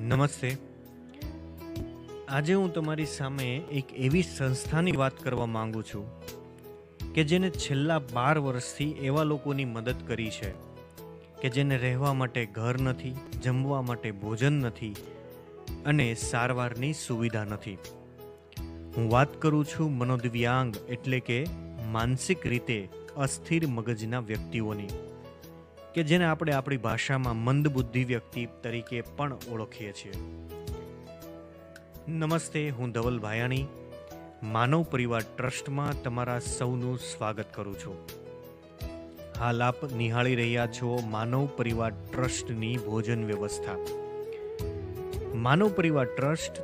નમસ્તે. આજે હું તમારી સામે એક એવી સંસ્થાની વાત કરવા માંગુ છું કે જેને છેલ્લા બાર વર્ષથી એવા લોકોની મદદ કરી છે કે જેને રહેવા માટે ઘર નથી, જમવા માટે ભોજન નથી અને સારવારની સુવિધા નથી. હું વાત કરું છું મનોદિવ્યાંગ એટલે કે માનસિક રીતે અસ્થિર મગજના વ્યક્તિઓની. કે જેને આપણે આપણી ભાષામાં મંદબુદ્ધિ વ્યક્તિ તરીકે પણ ઓળખીએ છીએ. નમસ્તે, હું ધવલ ભાયાણી, માનવ પરિવાર ટ્રસ્ટમાં તમારા સૌનું સ્વાગત કરું છું. હાલ આપ નિહાળી રહ્યા છો માનવ પરિવાર ટ્રસ્ટની ભોજન વ્યવસ્થા. માનવ પરિવાર ટ્રસ્ટ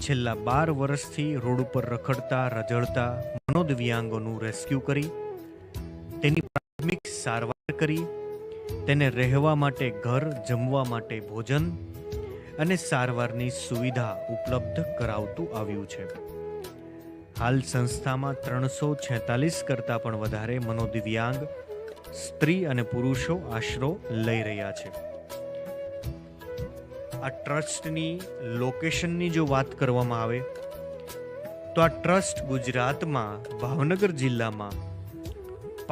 છેલ્લા બાર વર્ષથી રોડ ઉપર રખડતા રજળતા મનોદિવ્યાંગોનું રેસ્ક્યુ કરી, તેની પ્રાથમિક સારવાર કરી તેને રહેવા માટે, ઘર જમવા માટે ભોજન અને સારવારની સુવિધા ઉપલબ્ધ કરાવતું આવ્યું છે. હાલ સંસ્થામાં ત્રણસો છેતાલીસ કરતાં પણ વધારે મનોદિવ્યાંગ સ્ત્રી અને પુરુષો આશરો લઈ રહ્યા છે. આ ટ્રસ્ટની લોકેશનની જો વાત કરવામાં આવે, તો આ ટ્રસ્ટ ગુજરાતમાં ભાવનગર જિલ્લામાં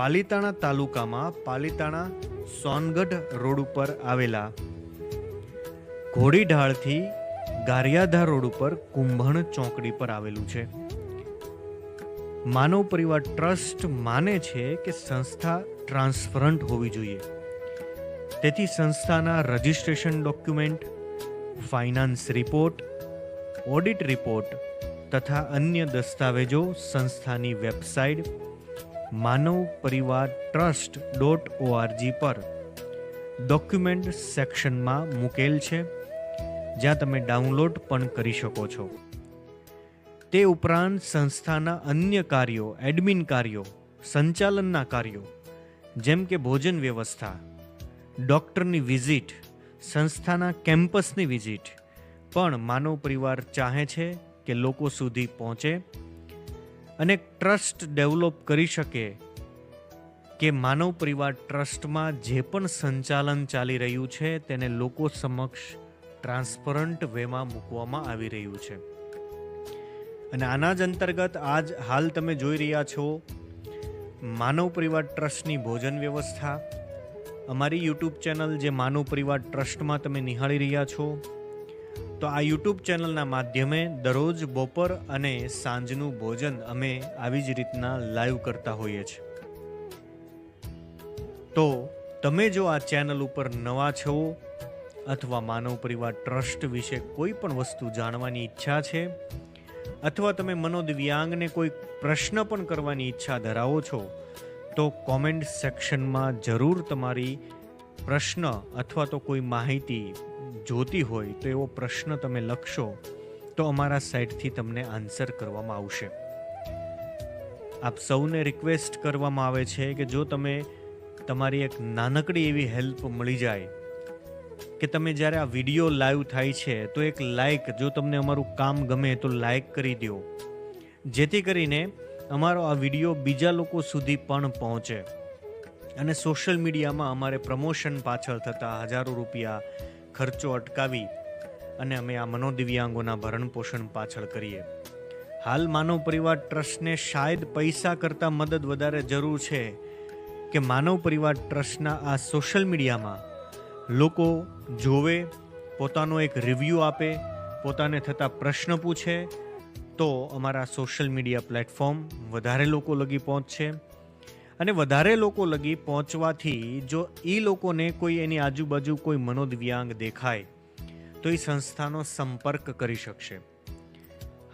પાલીતાણા તાલુકામાં પાલીતાણા સોનગઢ રોડ ઉપર આવેલા ઘોડીઢાળથી ગારિયાધા રોડ ઉપર કુંભણ ચોકડી પર આવેલું છે. માનવ પરિવાર ટ્રસ્ટ માને છે કે સંસ્થા ટ્રાન્સફરન્ટ હોવી જોઈએ. તેથી સંસ્થાના registration document, finance report, audit report તથા અન્ય દસ્તાવેજો સંસ્થાની website Manav Parivar trust dot ORG પર ડોક્યુમેન્ટ સેક્શનમાં મૂકેલ છે, જ્યાં તમે ડાઉનલોડ પણ કરી શકો છો. તે ઉપરાંત સંસ્થાના અન્ય કાર્યો, એડમિન કાર્યો, સંચાલનના કાર્યો, જેમ કે ભોજન વ્યવસ્થા, ડૉક્ટરની વિઝિટ, સંસ્થાના કેમ્પસની વિઝિટ પણ માનવ પરિવાર ચાહે છે કે લોકો સુધી પહોંચે અને ટ્રસ્ટ ડેવલપ કરી શકે કે માનવ પરિવાર ટ્રસ્ટમાં જે પણ સંચાલન ચાલી રહ્યું છે તેને લોકો સમક્ષ ટ્રાન્સપરન્ટ વેમાં મૂકવામાં આવી રહ્યું છે. અને આના જ અંતર્ગત આજ હાલ તમે જોઈ રહ્યા છો માનવ પરિવાર ટ્રસ્ટની ભોજન વ્યવસ્થા. અમારી યુટ્યુબ ચેનલ જે માનવ પરિવાર ટ્રસ્ટમાં તમે નિહાળી રહ્યા છો તો આ યુટ્યુબ ચેનલના માધ્યમે દરરોજ બપોર અને સાંજનું ભોજન અમે આવી જ રીતના લાઈવ કરતા હોઈએ છીએ. તો તમે જો આ ચેનલ ઉપર નવા છો અથવા માનવ પરિવાર ટ્રસ્ટ વિશે કોઈ પણ વસ્તુ જાણવાની ઈચ્છા છે અથવા તમે મનોદિવ્યાંગને કોઈ પ્રશ્ન પણ કરવાની ઈચ્છા ધરાવો છો, તો કોમેન્ટ સેક્શનમાં જરૂર તમારી પ્રશ્ન અથવા તો કોઈ માહિતી જોતી હોય તો એવો પ્રશ્ન તમે લખશો, તો અમારા સાઇટથી તમને આન્સર કરવામાં આવશે. આપ સૌને રિક્વેસ્ટ કરવામાં આવે છે કે જો તમે તમારી એક નાનકડી એવી હેલ્પ મળી જાય, કે તમે જ્યારે આ વીડિયો લાઈવ થાય છે, તો એક લાઈક, જો તમને અમારું કામ ગમે તો લાઈક કરી દો. જેથી કરીને અમારો આ વીડિયો બીજા લોકો સુધી પણ પહોંચે. અને સોશિયલ મીડિયામાં અમારે પ્રમોશન પાછળ થતા હજારો રૂપિયા ખર્ચો અટકાવી અને અમે આ મનોદિવ્યાંગોના ભરણ પોષણ પાછળ કરીએ. હાલ માનવ પરિવાર ટ્રસ્ટને શાયદ પૈસા કરતાં મદદ વધારે જરૂર છે કે માનવ પરિવાર ટ્રસ્ટના આ સોશિયલ મીડિયામાં લોકો જોવે, પોતાનો એક રિવ્યૂ આપે, પોતાને થતા પ્રશ્ન પૂછે તો અમારા સોશિયલ મીડિયા પ્લેટફોર્મ વધારે લોકો લગી પહોંચશે. અને વધારે લોકો લગી પહોંચવાથી જો એ લોકોને કોઈ એની આજુબાજુ કોઈ મનોદિવ્યાંગ દેખાય, તો એ સંસ્થાનો સંપર્ક કરી શકશે.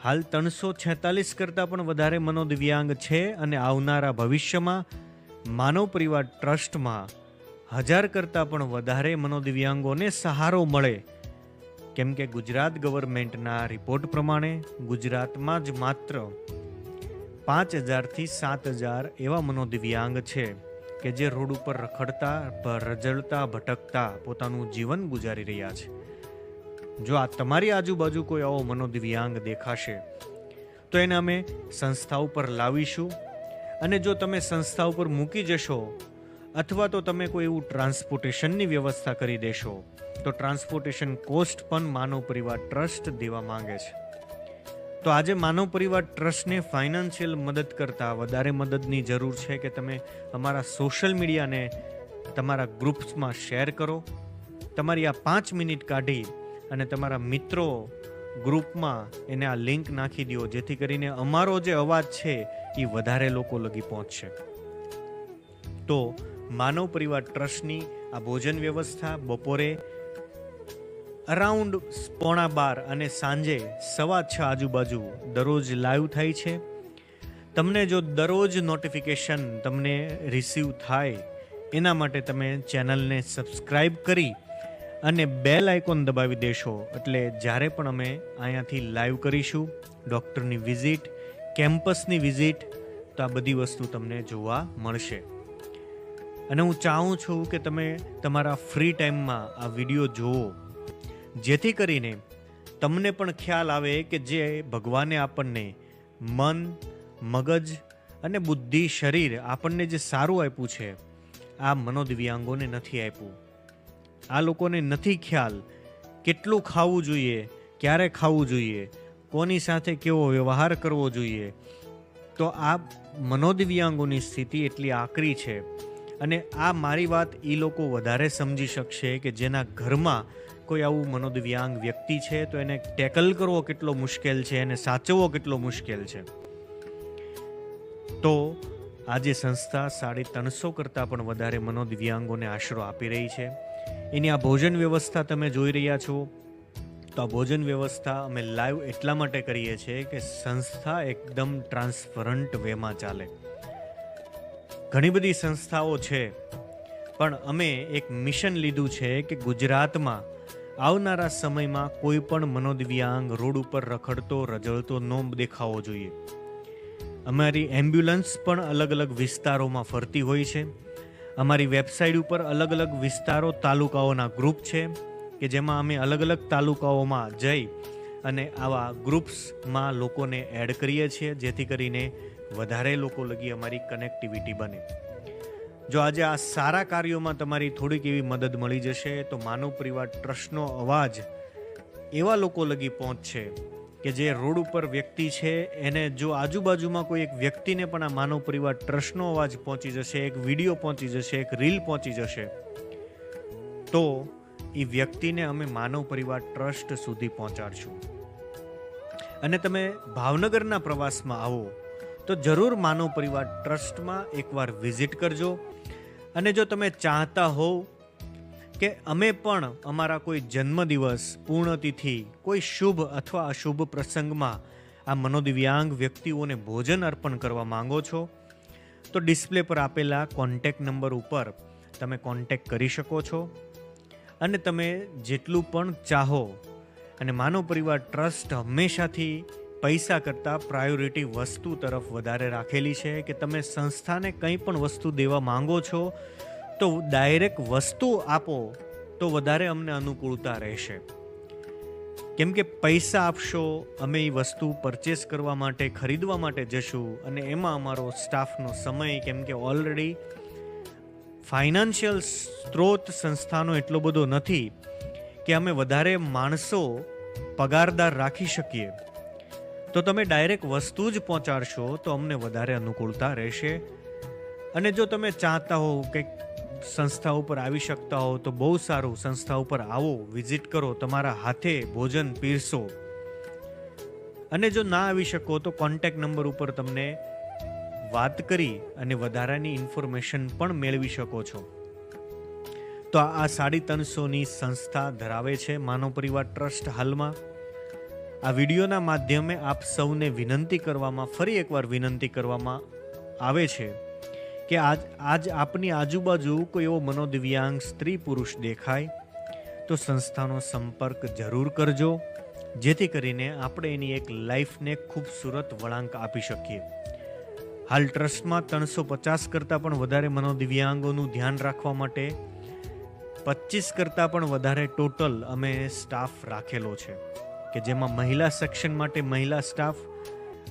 હાલ ત્રણસો છેતાલીસ કરતાં પણ વધારે મનોદિવ્યાંગ છે અને આવનારા ભવિષ્યમાં માનવ પરિવાર ટ્રસ્ટમાં હજાર કરતાં પણ વધારે મનોદિવ્યાંગોને સહારો મળે. કેમ કે ગુજરાત ગવર્મેન્ટના રિપોર્ટ પ્રમાણે ગુજરાતમાં જ માત્ર પાંચ હજારથી સાત હજાર એવા મનોદિવ્યાંગ છે કે જે રોડ ઉપર રખડતા રજળતા ભટકતા પોતાનું જીવન ગુજારી રહ્યા છે. જો આ તમારી આજુબાજુ કોઈ આવો મનોદિવ્યાંગ દેખાશે, તો એને અમે સંસ્થા ઉપર લાવીશું અને જો તમે સંસ્થા ઉપર મૂકી જશો અથવા તો તમે કોઈ એવું ટ્રાન્સપોર્ટેશનની વ્યવસ્થા કરી દેશો, તો ટ્રાન્સપોર્ટેશન કોસ્ટ પણ માનવ પરિવાર ટ્રસ્ટ દેવા માંગે છે. તો આજે માનવ પરિવાર ટ્રસ્ટને ફાઇનાન્શિયલ મદદ કરતાં વધારે મદદની જરૂર છે કે તમે અમારા સોશિયલ મીડિયાને તમારા ગ્રુપ્સમાં શેર કરો, તમારી આ પાંચ મિનિટ કાઢી અને તમારા મિત્રો ગ્રુપમાં એને આ લિંક નાખી દો જેથી કરીને અમારો જે અવાજ છે એ વધારે લોકો લગી પહોંચશે. તો માનવ પરિવાર ટ્રસ્ટની આ ભોજન વ્યવસ્થા બપોરે અરાઉન્ડ પોણા બાર અને સાંજે સવા છ આજુબાજુ દરરોજ લાઈવ થાય છે. તમને જો દરરોજ નોટિફિકેશન તમને રિસીવ થાય, એના માટે તમે ચેનલને સબસ્ક્રાઈબ કરી અને બેલ આઇકોન દબાવી દેશો. એટલે જ્યારે પણ અમે અહીંયાથી લાઈવ કરીશું ડૉક્ટરની વિઝિટ કેમ્પસની વિઝિટ તો આ બધી વસ્તુ તમને જોવા મળશે. અને હું ચાહું છું કે તમે તમારા ફ્રી ટાઈમમાં આ વીડિયો જુઓ. જેથી કરીને તમને પણ ખ્યાલ આવે કે જે ભગવાને આપણને મન, મગજ અને બુદ્ધિ, શરીર આપણને જે સારું આપ્યું છે, આ મનોદિવ્યાંગોને નથી આપ્યું. આ લોકોને નથી ખ્યાલ કેટલું ખાવું જોઈએ, ક્યારે ખાવું જોઈએ, કોની સાથે કેવો વ્યવહાર કરવો જોઈએ. તો આ મનોદિવ્યાંગોની સ્થિતિ એટલી આકરી છે. અને આ મારી વાત એ લોકો વધારે સમજી શકશે કે જેના ઘરમાં કોઈ આવું મનોદિવ્યાંગ વ્યક્તિ છે, તો એને ટેકલ કરવો કેટલો મુશ્કેલ છે, એને સાચવવો કેટલો મુશ્કેલ છે. તો આજે સંસ્થા સાડી ત્રણસો કરતાં પણ વધારે મનોદિવ્યાંગોને આશરો આપી રહી છે. એની આ ભોજન વ્યવસ્થા તમે જોઈ રહ્યા છો. તો આ ભોજન વ્યવસ્થા અમે લાઈવ એટલા માટે કરીએ છીએ કે સંસ્થા એકદમ ટ્રાન્સપરન્ટ વેમાં ચાલે. ઘણી બધી સંસ્થાઓ છે, પણ અમે એક મિશન લીધું છે કે ગુજરાતમાં આવનારા સમયમાં કોઈ પણ મનોદિવ્યાંગ રોડ ઉપર રખડતો રજળતો ન દેખાવો જોઈએ. અમારી એમ્બ્યુલન્સ પણ અલગ અલગ વિસ્તારોમાં ફરતી હોય છે. અમારી વેબસાઇટ ઉપર અલગ અલગ વિસ્તારો તાલુકાઓના ગ્રુપ છે, કે જેમાં અમે અલગ અલગ તાલુકાઓમાં જઈ અને આવા ગ્રુપ્સમાં લોકોને એડ કરીએ છીએ, જેથી કરીને વધારે લોકો લગી અમારી કનેક્ટિવિટી બને. જો આજે આ સારા કાર્યોમાં તમારી થોડીક એવી મદદ મળી જશે, તો માનવ પરિવાર ટ્રસ્ટનો અવાજ એવા લોકો લગી પહોંચશે કે જે રોડ ઉપર વ્યક્તિ છે, એને જો આજુબાજુમાં કોઈ એક વ્યક્તિને પણ આ માનવ પરિવાર ટ્રસ્ટનો અવાજ પહોંચી જશે, એક વીડિયો પહોંચી જશે, એક રીલ પહોંચી જશે, તો એ વ્યક્તિને અમે માનવ પરિવાર ટ્રસ્ટ સુધી પહોંચાડશું. અને તમે ભાવનગરના પ્રવાસમાં આવો તો જરૂર માનવ પરિવાર ટ્રસ્ટમાં એકવાર વિઝિટ કરજો. અને જો તમે ચાહતા હોવ કે અમે પણ અમારા કોઈ જન્મદિવસ, પૂર્ણતિથિ, કોઈ શુભ અથવા અશુભ પ્રસંગમાં આ મનોદિવ્યાંગ વ્યક્તિઓને ભોજન અર્પણ કરવા માંગો છો, તો ડિસ્પ્લે પર આપેલા કોન્ટેક નંબર ઉપર તમે કોન્ટેક કરી શકો છો. અને તમે જેટલું પણ ચાહો, અને માનવ પરિવાર ટ્રસ્ટ હંમેશાથી પૈસા કરતાં પ્રાયોરિટી વસ્તુ તરફ વધારે રાખેલી છે કે તમે સંસ્થાને કંઈ પણ વસ્તુ દેવા માંગો છો, તો ડાયરેક્ટ વસ્તુ આપો, તો વધારે અમને અનુકૂળતા રહેશે. કેમ કે પૈસા આપશો, અમે એ વસ્તુ પરચેસ કરવા માટે, ખરીદવા માટે જશું અને એમાં અમારો સ્ટાફનો સમય કેમ કે ઓલરેડી ફાઇનાન્શિયલ સ્ત્રોત સંસ્થાનો એટલો બધો નથી કે અમે વધારે માણસો પગારદાર રાખી શકીએ. તો તમે ડાયરેક્ટ વસ્તુ જ પહોંચાડશો તો અમને વધારે અનુકૂળતા રહેશે. અને જો તમે ચાહતા હો કે સંસ્થા ઉપર આવી શકતા હો તો બહુ સારું. સંસ્થા ઉપર આવો, વિઝિટ કરો, તમારા હાથે ભોજન પીરસો. અને જો ના આવી શકો તો કોન્ટેક્ટ નંબર ઉપર તમને વાત કરી અને વધારાની ઇન્ફોર્મેશન પણ મેળવી શકો છો. તો આ સાડી ત્રણસોની સંસ્થા ધરાવે છે માનવ પરિવાર ટ્રસ્ટ હાલમાં. આ વિડીયોના માધ્યમે આપ સૌને વિનંતી કરવામાં, ફરી એકવાર વિનંતી કરવામાં આવે છે કે આજ આજ આપની આજુબાજુ કોઈ એવો મનોદિવ્યાંગ સ્ત્રી પુરુષ દેખાય, તો સંસ્થાનો સંપર્ક જરૂર કરજો, જેથી કરીને આપણે એની એક લાઈફને ખૂબસૂરત વળાંક આપી શકીએ. હાલ ટ્રસ્ટમાં ત્રણસો પચાસ કરતાં પણ વધારે મનોદિવ્યાંગોનું ધ્યાન રાખવા માટે પચીસ કરતાં પણ વધારે ટોટલ અમે સ્ટાફ રાખેલો છે. કે જેમાં મહિલા સેક્શન માટે મહિલા સ્ટાફ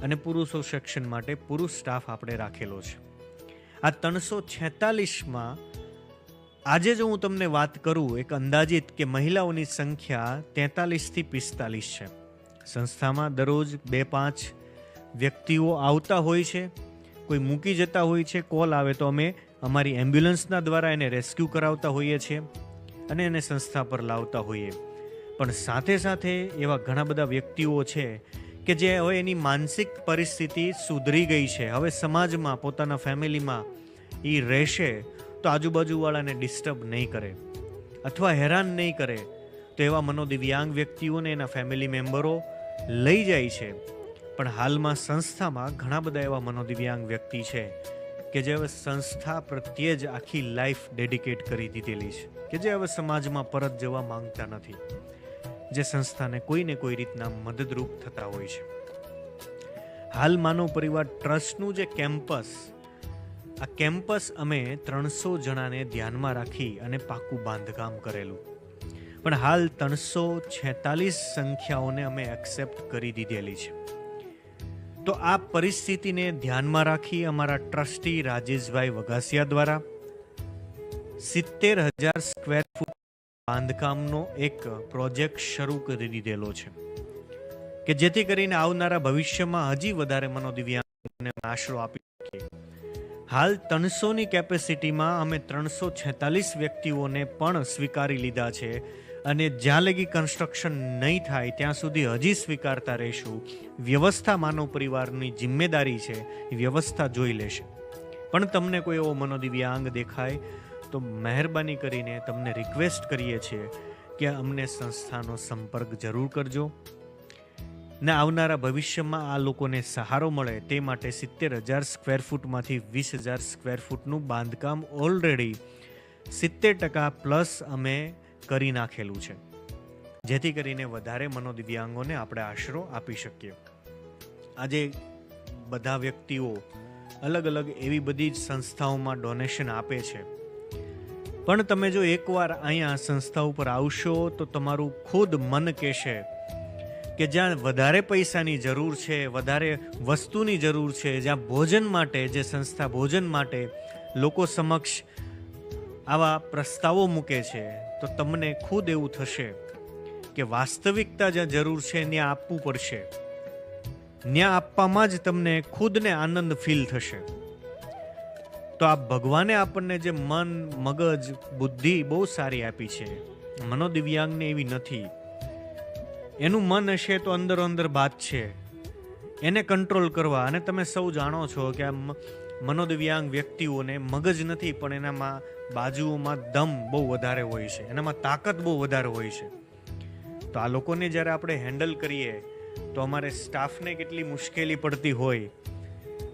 અને પુરુષો સેક્શન માટે પુરુષ સ્ટાફ આપણે રાખેલો છે. આ ત્રણસો છેતાલીસમાં આજે જો હું તમને વાત કરું, એક અંદાજિત કે મહિલાઓની સંખ્યા તેતાલીસથી પિસ્તાલીસ છે. સંસ્થામાં દરરોજ બે પાંચ વ્યક્તિઓ આવતા હોય છે, કોઈ મૂકી જતા હોય છે, કોલ આવે તો અમે અમારી એમ્બ્યુલન્સના દ્વારા એને રેસ્ક્યુ કરાવતા હોઈએ છીએ અને એને સંસ્થા પર લાવતા હોઈએ. પણ સાથે સાથે એવા ઘણા બધા વ્યક્તિઓ છે કે જે હવે એની માનસિક પરિસ્થિતિ સુધરી ગઈ છે. હવે સમાજમાં, પોતાના ફેમિલીમાં એ રહેશે તો આજુબાજુવાળાને ડિસ્ટર્બ નહીં કરે અથવા હેરાન નહીં કરે તો એવા મનોદિવ્યાંગ વ્યક્તિઓને એના ફેમિલી મેમ્બરો લઈ જાય છે. પણ હાલમાં સંસ્થામાં ઘણા બધા એવા મનોદિવ્યાંગ વ્યક્તિ છે કે જે હવે સંસ્થા પ્રત્યે જ આખી લાઈફ ડેડિકેટ કરી દીધેલી છે. કે જે હવે સમાજમાં પરત જવા માંગતા નથી. જે સંસ્થાને કોઈને કોઈ રીતના મદદરૂપ થતા હોય છે. હાલ માનવ પરિવાર ટ્રસ્ટનું જે કેમ્પસ, આ કેમ્પસ અમે ત્રણસો જણાને ધ્યાનમાં રાખી અને પાકું બાંધકામ કરેલું. પણ હાલ ત્રણસો છેતાલીસ સંખ્યાઓને અમે એક્સેપ્ટ કરી દીધેલી છે. તો આ પરિસ્થિતિને ધ્યાનમાં રાખી અમારા ટ્રસ્ટી રાજેશભાઈ વઘાસિયા દ્વારા સિત્તેર હજાર સ્ક્વેર ફૂટ બાંધકામનો એક પ્રોજેક્ટ શરૂ કરી દીધેલો છે, કે જેથી કરીને આવનારા ભવિષ્યમાં હજી વધારે મનોદિવ્યાંગોને આશરો આપી શકીએ. હાલ ત્રણસોની કેપેસિટીમાં અમે ત્રણસો છેતાલીસ વ્યક્તિઓને પણ સ્વીકારી લીધા છે અને જ્યાં લગી કન્સ્ટ્રક્શન નહીં થાય ત્યાં સુધી હજી સ્વીકારતા રહીશું. વ્યવસ્થા માનવ પરિવારની જિમ્મેદારી છે, વ્યવસ્થા જોઈ લેશે. પણ તમને કોઈ એવો મનોદિવ્યાંગ દેખાય તો મહેરબાની કરીને તમને રિક્વેસ્ટ કરીએ છીએ કે અમને સંસ્થાનો સંપર્ક જરૂર કરજો. ને આવનારા ભવિષ્યમાં આ લોકોને સહારો મળે તે માટે સિત્તેર હજાર સ્ક્વેર ફૂટમાંથી વીસ હજાર સ્ક્વેર ફૂટનું બાંધકામ ઓલરેડી સિત્તેર ટકા પ્લસ અમે કરી નાખેલું છે. જેથી કરીને વધારે મનોદિવ્યાંગોને આપણે આશરો આપી શકીએ. આજે બધા વ્યક્તિઓ અલગ અલગ એવી બધી જ સંસ્થાઓમાં ડોનેશન આપે છે. પણ તમે જો એકવાર અહીંયા સંસ્થા ઉપર આવશો, તો તમારું ખુદ મન કહેશે કે જ્યાં વધારે પૈસાની જરૂર છે, વધારે વસ્તુની જરૂર છે, જ્યાં ભોજન માટે, જે સંસ્થા ભોજન માટે લોકો સમક્ષ આવા પ્રસ્તાવો મૂકે છે, તો તમને ખુદ એવું થશે કે વાસ્તવિકતા જ્યાં જરૂર છે, ત્યાં આપવું પડશે. ત્યાં આપવામાં જ તમને ખુદને આનંદ ફીલ થશે. તો આ ભગવાને આપણને જે મન, મગજ, બુદ્ધિ બહુ સારી આપી છે. મનોદિવ્યાંગને એવી નથી. એનું મન હશે તો અંદરો અંદર બાદ છે. એને કંટ્રોલ કરવા. અને તમે સૌ જાણો છો કે આ મનોદિવ્યાંગ વ્યક્તિઓને મગજ નથી, પણ એનામાં બાજુઓમાં દમ બહુ વધારે હોય છે. એનામાં તાકાત બહુ વધારે હોય છે. તો આ લોકોને જ્યારે આપણે હેન્ડલ કરીએ, તો અમારે સ્ટાફને કેટલી મુશ્કેલી પડતી હોય.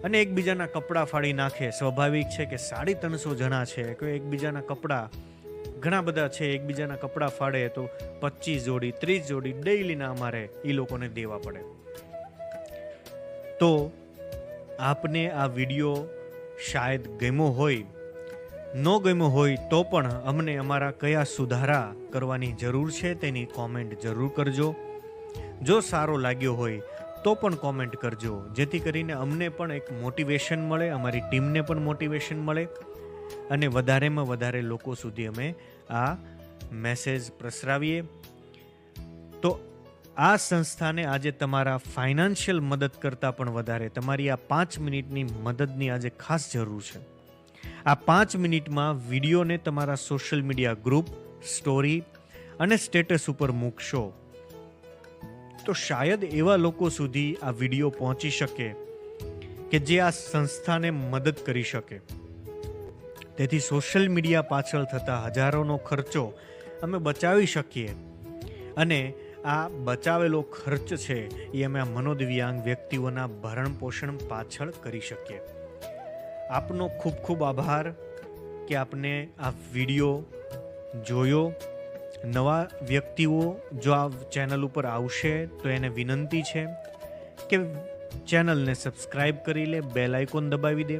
અને એકબીજાના કપડાં ફાડી નાખે. સ્વાભાવિક છે કે સાડી ત્રણસો જણા છે, કોઈ એકબીજાના કપડાં, ઘણા બધા છે, એકબીજાના કપડાં ફાડે તો પચીસ જોડી, ત્રીસ જોડી ડેઈલીના અમારે એ લોકોને દેવા પડે. તો આપને આ વીડિયો શાયદ ગમ્યો હોય, ન ગમ્યો હોય તો પણ અમને અમારા કયા સુધારા કરવાની જરૂર છે તેની કોમેન્ટ જરૂર કરજો. જો સારો લાગ્યો હોય તો પણ કોમેન્ટ કરજો, જેથી કરીને અમને પણ એક મોટિવેશન મળે, અમારી ટીમને પણ મોટિવેશન મળે અને વધારેમાં વધારે લોકો સુધી અમે આ મેસેજ પ્રસરાવીએ. તો આ સંસ્થાને આજે તમારા ફાઇનાન્શિયલ મદદ કરતાં પણ વધારે, તમારી આ પાંચ મિનિટની મદદની આજે ખાસ જરૂર છે. આ પાંચ મિનિટમાં વિડીયોને તમારા સોશિયલ મીડિયા ગ્રુપ સ્ટોરી અને સ્ટેટસ ઉપર મૂકશો. તો શાયદ એવા લોકો સુધી આ વીડિયો પહોંચી શકે કે જે આ સંસ્થાને મદદ કરી શકે. તેથી સોશિયલ મીડિયા પાછળ થતા હજારોનો ખર્ચો અમે બચાવી શકીએ. અને આ બચાવેલો ખર્ચ છે એ અમે આ મનોદિવ્યાંગ વ્યક્તિઓના ભરણ પોષણ પાછળ કરી શકીએ. આપનો ખૂબ ખૂબ આભાર કે આપને આ વીડિયો જોયો. નવા વ્યક્તિઓ જો આ ચેનલ ઉપર આવશે તો એને વિનંતી છે કે ચેનલને સબસ્ક્રાઈબ કરી લે, બેલ આઇકોન દબાવી દે.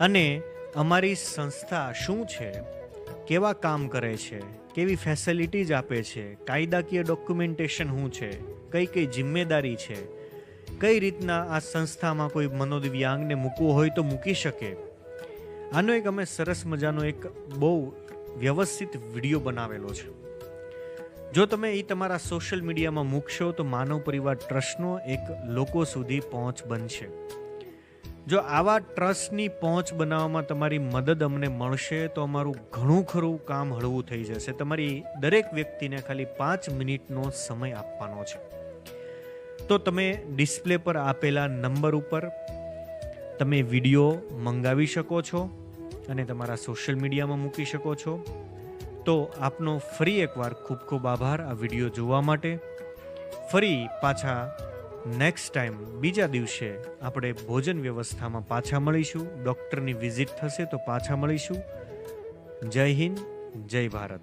અને અમારી સંસ્થા શું છે? કેવા કામ કરે છે? કેવી ફેસિલિટીઝ આપે છે? કાયદાકીય ડોક્યુમેન્ટેશન શું છે? કઈ કઈ જિમ્મેદારી છે? કઈ રીતના આ સંસ્થામાં કોઈ મનોદિવ્યાંગને મૂકવું હોય તો મૂકી શકે? આનો એક અમે સરસ મજાનો એક બહુ વ્યવસ્થિત વીડિયો બનાવેલો છે. જો તમે એ તમારા સોશિયલ મીડિયામાં મૂકશો તો માનવ પરિવાર ટ્રસ્ટનો એક લોકો સુધી પહોંચ બનશે. જો આવા ટ્રસ્ટની પહોંચ બનાવવામાં તમારી મદદ અમને મળશે તો અમારું ઘણું ખરું કામ હળવું થઈ જશે. તમારી દરેક વ્યક્તિને ખાલી પાંચ મિનિટનો સમય આપવાનો છે. તો તમે ડિસ્પ્લે પર આપેલા નંબર ઉપર તમે વીડિયો મંગાવી શકો છો. અને તમારા સોશિયલ મીડિયામાં મૂકી શકો છો. તો આપનો ફરી એકવાર ખૂબ ખૂબ આભાર આ વીડિયો જોવા માટે. ફરી પાછા નેક્સ્ટ ટાઈમ બીજા દિવસે આપણે ભોજન વ્યવસ્થામાં પાછા મળીશું. ડૉક્ટરની વિઝિટ થશે તો પાછા મળીશું. જય હિન્દ, જય ભારત.